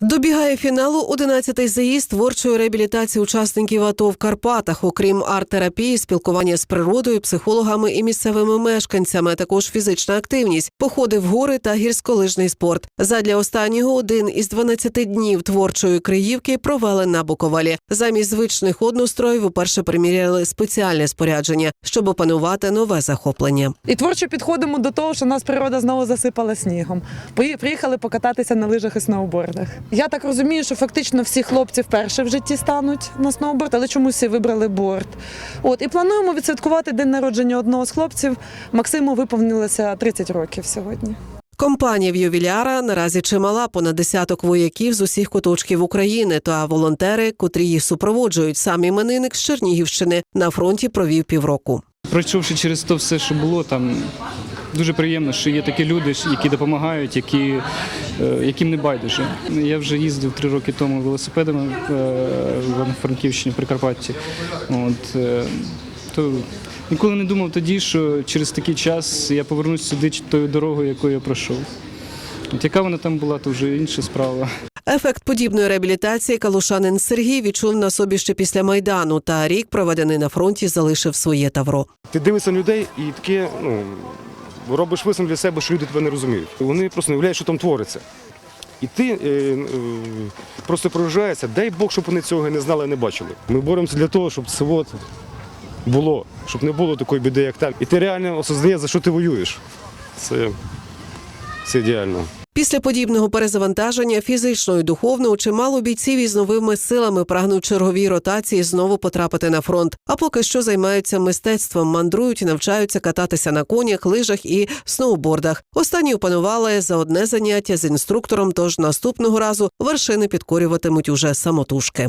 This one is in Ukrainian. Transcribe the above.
Добігає фіналу 11-й заїзд творчої реабілітації учасників АТО в Карпатах. Окрім арт-терапії, спілкування з природою, психологами і місцевими мешканцями, а також фізична активність, походи в гори та гірськолижний спорт. Задля останнього один із 12 днів творчої криївки провели на Буковалі. Замість звичних одностроїв уперше приміряли спеціальне спорядження, щоб опанувати нове захоплення. І творчо підходимо до того, що нас природа знову засипала снігом. Приїхали покататися на лижах і сноубордах. Я так розумію, що фактично всі хлопці вперше в житті стануть на сноуборд, але чомусь всі вибрали борт. От і плануємо відсвяткувати день народження одного з хлопців. Максиму виповнилося 30 років сьогодні. Компанія в ювіляра наразі чимала понад десяток вояків з усіх куточків України та волонтери, котрі їх супроводжують. Сам іменинник з Чернігівщини на фронті провів півроку. Пройшовши через то все, що було там. Дуже приємно, що є такі люди, які допомагають, які, яким не байдуже. Я вже їздив три роки тому велосипедами е, в Івано-Франківщині, Прикарпатті. От, е, то ніколи не думав тоді, що через такий час я повернусь сюди тою дорогою, якою я пройшов. От яка вона там була, то вже інша справа. Ефект подібної реабілітації калушанин Сергій відчув на собі ще після майдану. Та рік, проведений на фронті, залишив своє тавро. Ти дивишся на людей і таке, ну, робиш висновок для себе, що люди тебе не розуміють. Вони просто не уявляють, що там твориться. І ти е, е, просто проїжджаєшся, дай Бог, щоб вони цього не знали і не бачили. Ми боремося для того, щоб це було, щоб не було такої біди, як там. І ти реально осознаєш, за що ти воюєш. Це, це ідеально. Після подібного перезавантаження фізично і духовно чимало бійців із новими силами прагнуть черговій ротації знову потрапити на фронт. А поки що займаються мистецтвом, мандрують навчаються кататися на конях, лижах і сноубордах. Останні опанували за одне заняття з інструктором. Тож наступного разу вершини підкорюватимуть уже самотужки.